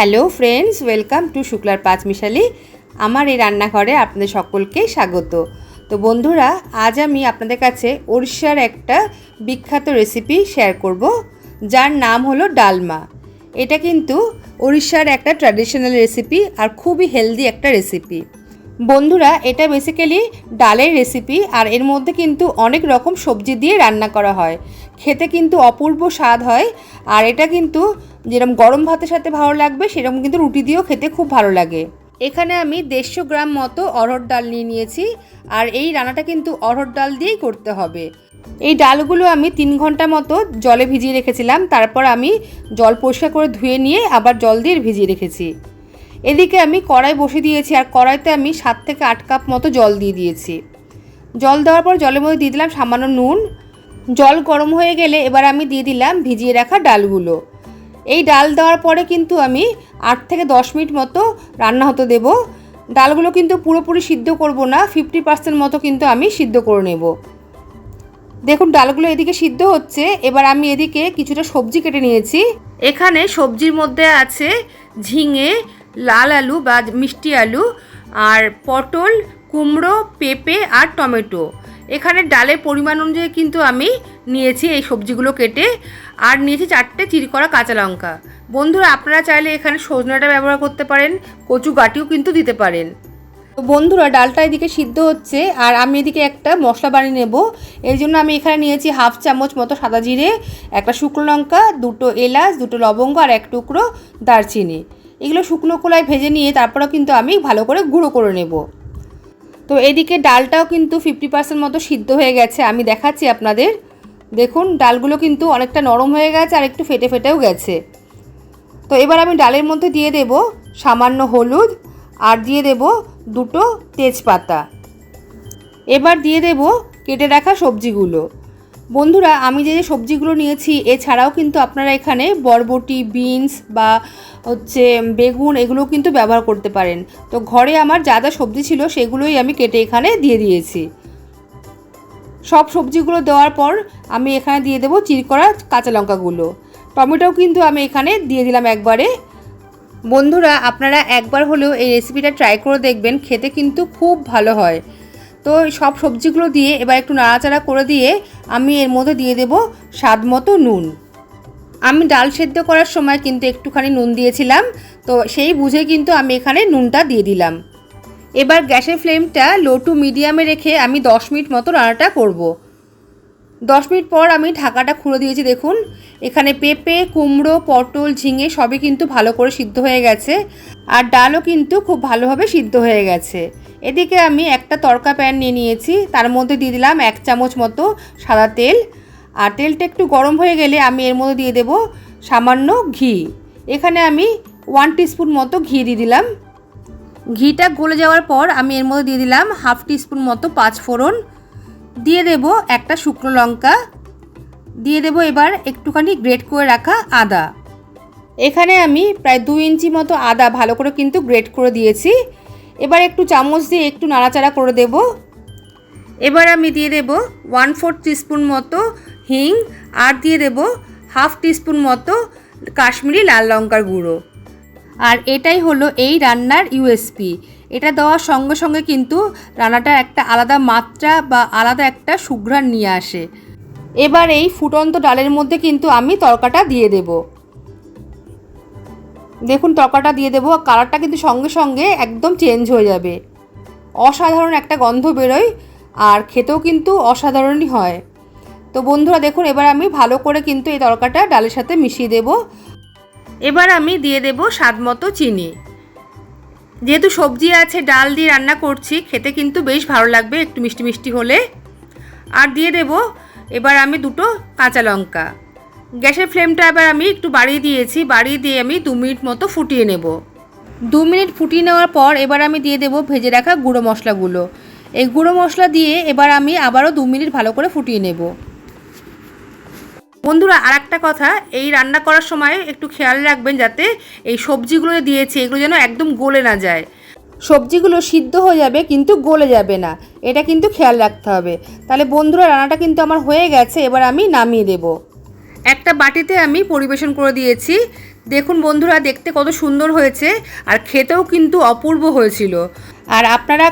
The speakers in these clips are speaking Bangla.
হ্যালো ফ্রেন্ডস, ওয়েলকাম টু শুক্লার পাঁচ মিশালি। আমার এই রান্নাঘরে আপনাদের সকলকে স্বাগত। তো বন্ধুরা, আজ আমি আপনাদের কাছে ওড়িশার একটা বিখ্যাত রেসিপি শেয়ার করব, যার নাম হলো ডালমা। এটা কিন্তু ওড়িশার একটা ট্র্যাডিশনাল রেসিপি আর খুবই হেলদি একটা রেসিপি বন্ধুরা, এটা বেসিক্যালি ডালের রেসিপি আর এর মধ্যে কিন্তু অনেক রকম সবজি দিয়ে রান্না করা হয়। খেতে কিন্তু অপূর্ব স্বাদ হয় আর এটা কিন্তু যেরকম গরম ভাতের সাথে ভালো লাগবে সেরকম কিন্তু রুটি দিয়েও খেতে খুব ভালো লাগে। এখানে আমি দেড়শো গ্রাম মতো অরহর ডাল নিয়ে নিয়েছি আর এই রান্নাটা কিন্তু অরহর ডাল দিয়েই করতে হবে। এই ডালগুলো আমি তিন ঘণ্টা মতো জলে ভিজিয়ে রেখেছিলাম তারপর আমি জল পরিষ্কার করে ধুয়ে নিয়ে আবার জল দিয়ে ভিজিয়ে রেখেছি। এদিকে আমি কড়াই বসে দিয়েছি আর কড়াইতে আমি সাত থেকে আট কাপ মতো জল দিয়ে দিয়েছি। জল দেওয়ার পর জলের মধ্যে দিয়ে দিলাম সামান্য নুন। জল গরম হয়ে গেলে এবার আমি দিয়ে দিলাম ভিজিয়ে রাখা ডালগুলো। এই ডাল দেওয়ার পরে কিন্তু আমি আট থেকে দশ মিনিট মতো রান্না হতে দেব। ডালগুলো কিন্তু পুরোপুরি সিদ্ধ করব না ফিফটি পার্সেন্ট মতো কিন্তু আমি সিদ্ধ করে নেব। দেখুন, ডালগুলো এদিকে সিদ্ধ হচ্ছে, এবার আমি এদিকে কিছুটা সবজি কেটে নিয়েছি। এখানে সবজির মধ্যে আছে ঝিঙে, লাল আলু বা মিষ্টি আলু, আর পটল, কুমড়ো, পেঁপে আর টমেটো। এখানে ডালের পরিমাণ অনুযায়ী কিন্তু আমি নিয়েছি এই সবজিগুলো কেটে, আর নিয়েছি চারটে চিরি করা কাঁচা লঙ্কা। বন্ধুরা, আপনারা চাইলে এখানে সজনাটা ব্যবহার করতে পারেন, কচু গাটিও কিন্তু দিতে পারেন। তো বন্ধুরা, ডালটা এদিকে সিদ্ধ হচ্ছে, আর আমি এদিকে একটা মশলা বানিয়ে নেব। এর জন্য আমি এখানে নিয়েছি হাফ চামচ মতো সাদা জিরে, একটা শুকনো লঙ্কা, দুটো এলাচ, দুটো লবঙ্গ, আর এক টুকরো দারচিনি। এগুলো শুকনো কোলায় ভেজে নিয়ে তারপরেও কিন্তু আমি ভালো করে গুঁড়ো করে নেব। তো এদিকে ডালটাও কিন্তু ফিফটি পার্সেন্ট মতো সিদ্ধ হয়ে গেছে, আমি দেখাচ্ছি আপনাদের। দেখুন, ডালগুলো কিন্তু অনেকটা নরম হয়ে গেছে আর একটু ফেটে ফেটেও গেছে। তো এবার আমি ডালের মধ্যে দিয়ে দেব সামান্য হলুদ আর দিয়ে দেব দুটো তেজপাতা। এবার দিয়ে দেব কেটে রাখা সবজিগুলো। বন্ধুরা, আমি যে সবজিগুলো নিয়েছি, এছাড়াও কিন্তু আপনারা এখানে বরবটি, বিনস বা হচ্ছে বেগুন এগুলো কিন্তু ব্যবহার করতে পারেন। তো ঘরে আমার যা যা সবজি ছিল সেগুলোই আমি কেটে এখানে দিয়ে দিয়েছি। সব সবজিগুলো দেওয়ার পর আমি এখানে দিয়ে দেবো চিরকরা কাঁচা লঙ্কাগুলো। টমেটোও কিন্তু আমি এখানে দিয়ে দিলাম একবারে। বন্ধুরা, আপনারা একবার হলেও এই রেসিপিটা ট্রাই করে দেখবেন, খেতে কিন্তু খুব ভালো হয়। তো সব সবজিগুলো দিয়ে এবার একটু নাড়াচাড়া করে দিয়ে আমি এর মধ্যে দিয়ে দেব স্বাদ মতো নুন। আমি ডাল সেদ্ধ করার সময় কিন্তু একটুখানি নুন দিয়েছিলাম, তো সেই বুঝে কিন্তু আমি এখানে নুনটা দিয়ে দিলাম। এবার গ্যাসের ফ্লেমটা লো টু মিডিয়ামে রেখে আমি দশ মিনিট মতো রান্নাটা করব। দশ মিনিট পর আমি ঢাকাটা খুলে দিয়েছি, দেখুন। এখানে পেঁপে, কুমড়ো, পটল, ঝিঙে সবই কিন্তু ভালো করে সিদ্ধ হয়ে গেছে। আর ডালও কিন্তু খুব ভালোভাবে সিদ্ধ হয়ে গেছে। এদিকে আমি একটা তড়কা প্যান নিয়ে নিয়েছি, তার মধ্যে দিয়ে দিলাম এক চামচ মতো সাদা তেল। আর তেলটা একটু গরম হয়ে গেলে আমি এর মধ্যে দিয়ে দেব সামান্য ঘি। এখানে আমি ওয়ান টিস্পুন মতো ঘি দিয়ে দিলাম। ঘিটা গলে যাওয়ার পর আমি এর মধ্যে দিয়ে দিলাম হাফ টিস্পুন মতো পাঁচ ফোড়ন। দিয়ে দেব একটা শুকনো লঙ্কা। দিয়ে দেব এবার একটুখানি গ্রেট করে রাখা আদা। এখানে আমি প্রায় দু ইঞ্চি মতো আদা ভালো করে কিন্তু গ্রেট করে দিয়েছি। এবার একটু চামচ দিয়ে একটু নাড়াচাড়া করে দেব। এবার আমি দিয়ে দেব ওয়ান ফোর টিস্পুন মতো হিং। আর দিয়ে দেব হাফ টিস্পুন মতো কাশ্মীরি লাল লঙ্কার গুঁড়ো। আর এটাই হলো এই রান্নার ইউএসপি এটা দেওয়ার সঙ্গে সঙ্গে কিন্তু রান্নাটা একটা আলাদা মাত্রা বা আলাদা একটা সুঘ্রাণ নিয়ে আসে। এবার এই ফুটন্ত ডালের মধ্যে কিন্তু আমি তরকাটা দিয়ে দেব। দেখুন, তরকাটা দিয়ে দেবো। কালারটা কিন্তু সঙ্গে সঙ্গে একদম চেঞ্জ হয়ে যাবে। অসাধারণ একটা গন্ধ বেরোয় আর খেতেও কিন্তু অসাধারণই হয়। তো বন্ধুরা, দেখুন, এবার আমি ভালো করে কিন্তু এই তরকাটা ডালের সাথে মিশিয়ে দেব। এবার আমি দিয়ে দেব স্বাদ মতো চিনি। যেহেতু সবজি আছে, ডাল দিয়ে রান্না করছি, খেতে কিন্তু বেশ ভালো লাগবে, একটু মিষ্টি মিষ্টি হলে। আর দিয়ে দেব এবার আমি দুটো কাঁচা লঙ্কা। গ্যাসের ফ্লেমটা এবার আমি একটু বাড়িয়ে দিয়েছি, বাড়িয়ে দিয়ে আমি দু মিনিট মতো ফুটিয়ে নেব। দু মিনিট ফুটিয়ে নেওয়ার পর এবার আমি দিয়ে দেব ভেজে রাখা গুঁড়ো মশলাগুলো। এই গুঁড়ো মশলা দিয়ে এবার আমি আবারও দু মিনিট ভালো করে ফুটিয়ে নেব। বন্ধুরা আর একটা কথা, এই রান্না করার সময় একটু খেয়াল রাখবেন যাতে এই সবজিগুলো দিয়েছি, এগুলো যেন একদম গলে না যায়। সবজিগুলো সিদ্ধ হয়ে যাবে, কিন্তু গলে যাবে না। এটা কিন্তু খেয়াল রাখতে হবে। তাহলে বন্ধুরা, রান্নাটা কিন্তু আমার হয়ে গেছে, এবার আমি নামিয়ে দেব। একটা বাটিতে আমি পরিবেশন করে দিয়েছি। দেখুন বন্ধুরা, দেখতে কত সুন্দর হয়েছে, আর খেতেও কিন্তু অপূর্ব হয়েছিল। আর আপনারা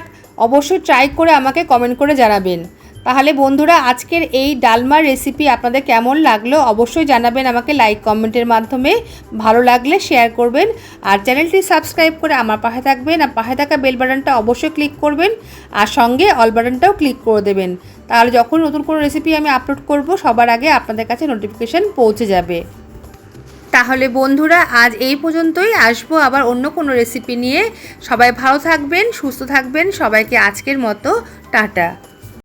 অবশ্যই ট্রাই করে আমাকে কমেন্ট করে জানাবেন। তাহলে বন্ধুরা, আজকের এই ডালমার রেসিপি আপনাদের কেমন লাগল অবশ্যই জানাবেন আমাকে লাইক কমেন্টের মাধ্যমে। ভালো লাগলে শেয়ার করবেন। আর চ্যানেলটি সাবস্ক্রাইব করে আমার পাশে থাকবেন। আর পাশে থাকা বেল বাটনটা অবশ্যই ক্লিক করবেন। আর সঙ্গে অল বাটনটাও ক্লিক করে দেবেন। তাহলে যখন নতুন কোনো রেসিপি আমি আপলোড করব, সবার আগে আপনাদের কাছে নোটিফিকেশান পৌঁছে যাবে। তাহলে বন্ধুরা, আজ এই পর্যন্তই। আসব আবার অন্য কোনো রেসিপি নিয়ে। সবাই ভালো থাকবেন, সুস্থ থাকবেন। সবাইকে আজকের মতো, টাটা।